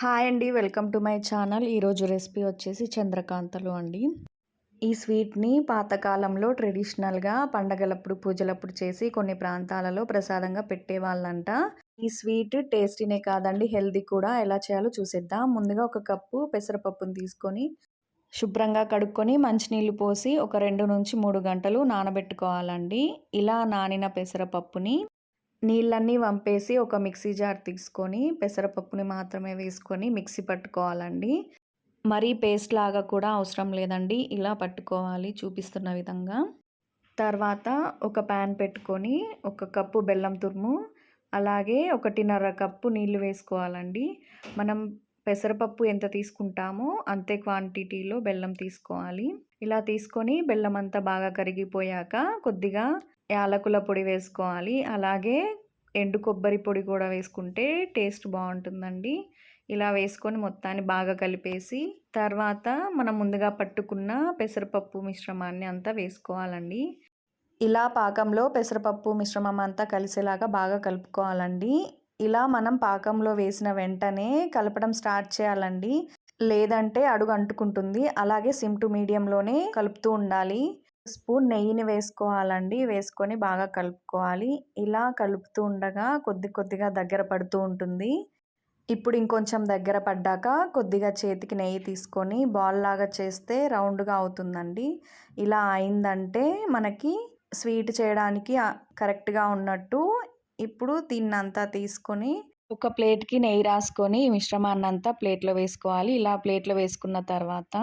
Hi అండి welcome to my channel. ఈరోజు recipe వచ్చేసి చంద్రకాంతలు అండి. ఈ స్వీట్ని పాతకాలంలో ట్రెడిషనల్గా పండగలప్పుడు పూజలప్పుడు చేసి కొన్ని ప్రాంతాలలో ప్రసాదంగా పెట్టేవాళ్ళంట. ఈ స్వీట్ టేస్టీనే కాదండి హెల్దీ కూడా. ఎలా చేయాలో చూసేద్దాం. ముందుగా ఒక కప్పు పెసరపప్పుని తీసుకొని శుభ్రంగా కడుక్కొని మంచినీళ్ళు పోసి ఒక రెండు నుంచి మూడు గంటలు నానబెట్టుకోవాలండి. ఇలా నానిన పెసరపప్పుని నీళ్ళన్నీ వంపేసి ఒక మిక్సీ జార్ తీసుకొని పెసరపప్పుని మాత్రమే వేసుకొని మిక్సీ పట్టుకోవాలండి. మరీ పేస్ట్ లాగా కూడా అవసరం లేదండి. ఇలా పట్టుకోవాలి చూపిస్తున్న విధంగా. తర్వాత ఒక ప్యాన్ పెట్టుకొని ఒక కప్పు బెల్లం తురుము అలాగే ఒకటిన్నర కప్పు నీళ్ళు వేసుకోవాలండి. మనం పెసరపప్పు ఎంత తీసుకుంటామో అంతే క్వాంటిటీలో బెల్లం తీసుకోవాలి. ఇలా తీసుకొని బెల్లం అంతా బాగా కరిగిపోయాక కొద్దిగా యాలకుల పొడి వేసుకోవాలి. అలాగే ఎండు కొబ్బరి పొడి కూడా వేసుకుంటే టేస్ట్ బాగుంటుందండి. ఇలా వేసుకొని మొత్తాన్ని బాగా కలిపేసి తర్వాత మనం ముందుగా పట్టుకున్న పెసరపప్పు మిశ్రమాన్ని అంతా వేసుకోవాలండి. ఇలా పాకంలో పెసరపప్పు మిశ్రమం అంతా కలిసేలాగా బాగా కలుపుకోవాలండి. ఇలా మనం పాకంలో వేసిన వెంటనే కలపడం స్టార్ట్ చేయాలండి. లేదంటే అడుగు అంటుకుంటుంది. అలాగే సిమ్ టు మీడియంలోనే కలుపుతూ ఉండాలి. స్పూన్ నెయ్యిని వేసుకోవాలండి. వేసుకొని బాగా కలుపుకోవాలి. ఇలా కలుపుతూ ఉండగా కొద్ది కొద్దిగా దగ్గర పడుతూ ఉంటుంది. ఇప్పుడు ఇంకొంచెం దగ్గర పడ్డాక కొద్దిగా చేతికి నెయ్యి తీసుకొని బాల్ లాగా చేస్తే రౌండ్గా అవుతుందండి. ఇలా అయిందంటే మనకి స్వీట్ చేయడానికి కరెక్ట్గా ఉన్నట్టు ఇప్పుడు దీన్నంతా తీసుకొని ఒక ప్లేట్కి నెయ్యి రాసుకొని మిశ్రమాన్ని అంతా ప్లేట్లో వేసుకోవాలి. ఇలా ప్లేట్లో వేసుకున్న తర్వాత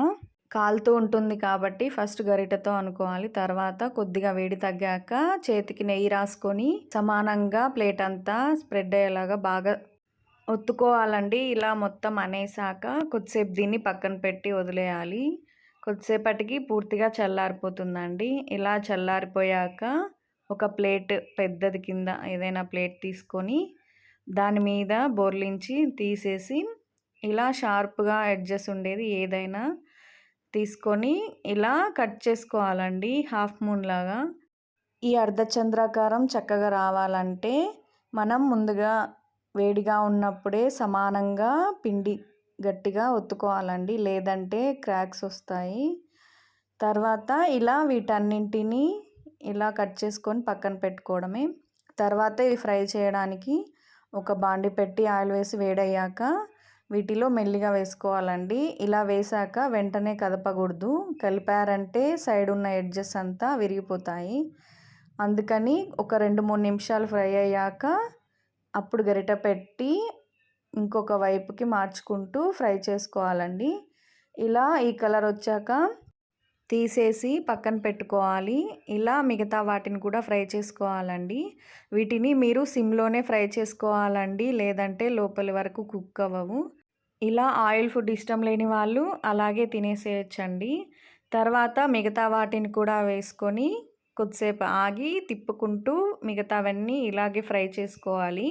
కాలుతూ ఉంటుంది కాబట్టి ఫస్ట్ గరిటతో అనుకోవాలి. తర్వాత కొద్దిగా వేడి తగ్గాక చేతికి నెయ్యి రాసుకొని సమానంగా ప్లేట్ అంతా స్ప్రెడ్ అయ్యేలాగా బాగా ఒత్తుకోవాలండి. ఇలా మొత్తం అనేసాక కొద్దిసేపు దీన్ని పక్కన పెట్టి వదిలేయాలి. కొద్దిసేపటికి పూర్తిగా చల్లారిపోతుందండి. ఇలా చల్లారిపోయాక ఒక ప్లేట్ పెద్దది కింద ఏదైనా ప్లేట్ తీసుకొని దాని మీద బోర్లించి తీసేసి ఇలా షార్ప్గా ఎడ్జెస్ ఉండేది ఏదైనా తీసుకొని ఇలా కట్ చేసుకోవాలండి హాఫ్ మూన్ లాగా. ఈ అర్ధచంద్రాకారం చక్కగా రావాలంటే మనం ముందుగా వేడిగా ఉన్నప్పుడే సమానంగా పిండి గట్టిగా ఒత్తుకోవాలండి లేదంటే క్రాక్స్ వస్తాయి. తర్వాత ఇలా వీటన్నింటినీ ఇలా కట్ చేసుకొని పక్కన పెట్టుకోవడమే. తర్వాత ఇవి ఫ్రై చేయడానికి ఒక బాండి పెట్టి ఆయిల్ వేసి వేడయ్యాక వీటిలో మెల్లిగా వేసుకోవాలండి. ఇలా వేసాక వెంటనే కదపకూడదు. కలిపారంటే సైడ్ ఉన్న ఎడ్జెస్ అంతా విరిగిపోతాయి. అందుకని ఒక రెండు మూడు నిమిషాలు ఫ్రై అయ్యాక అప్పుడు గరిట పెట్టి ఇంకొక వైపుకి మార్చుకుంటూ ఫ్రై చేసుకోవాలండి. ఇలా ఈ కలర్ వచ్చాక తీసేసి పక్కన పెట్టుకోవాలి. ఇలా మిగతా వాటిని కూడా ఫ్రై చేసుకోవాలండి. వీటిని మీరు సిమ్లోనే ఫ్రై చేసుకోవాలండి. లేదంటే లోపలి వరకు కుక్ అవ్వవు. ఇలా ఆయిల్ ఫుడ్ ఇష్టం లేని వాళ్ళు అలాగే తినేసేయచ్చండి. తర్వాత మిగతా వాటిని కూడా వేసుకొని కొద్దిసేపు ఆగి తిప్పుకుంటూ మిగతావన్నీ ఇలాగే ఫ్రై చేసుకోవాలి.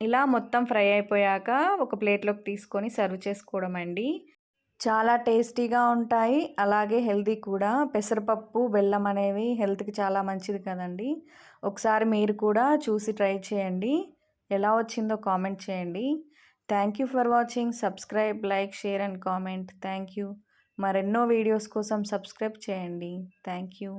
ఇలా మొత్తం ఫ్రై అయిపోయాక ఒక ప్లేట్లోకి తీసుకొని సర్వ్ చేసుకోవడం అండి చాలా టేస్టీగా ఉంటాయి. అలాగే హెల్తీ కూడా. పెసరపప్పు బెల్లం అనేవి హెల్త్కి చాలా మంచిది కదండి. ఒకసారి మీరు కూడా చూసి ట్రై చేయండి. ఎలా వచ్చిందో కామెంట్ చేయండి. Thank you for watching. Subscribe like share and comment. Thank you. మరెన్నో వీడియోస్ కోసం సబ్స్క్రైబ్ చేయండి. Thank you.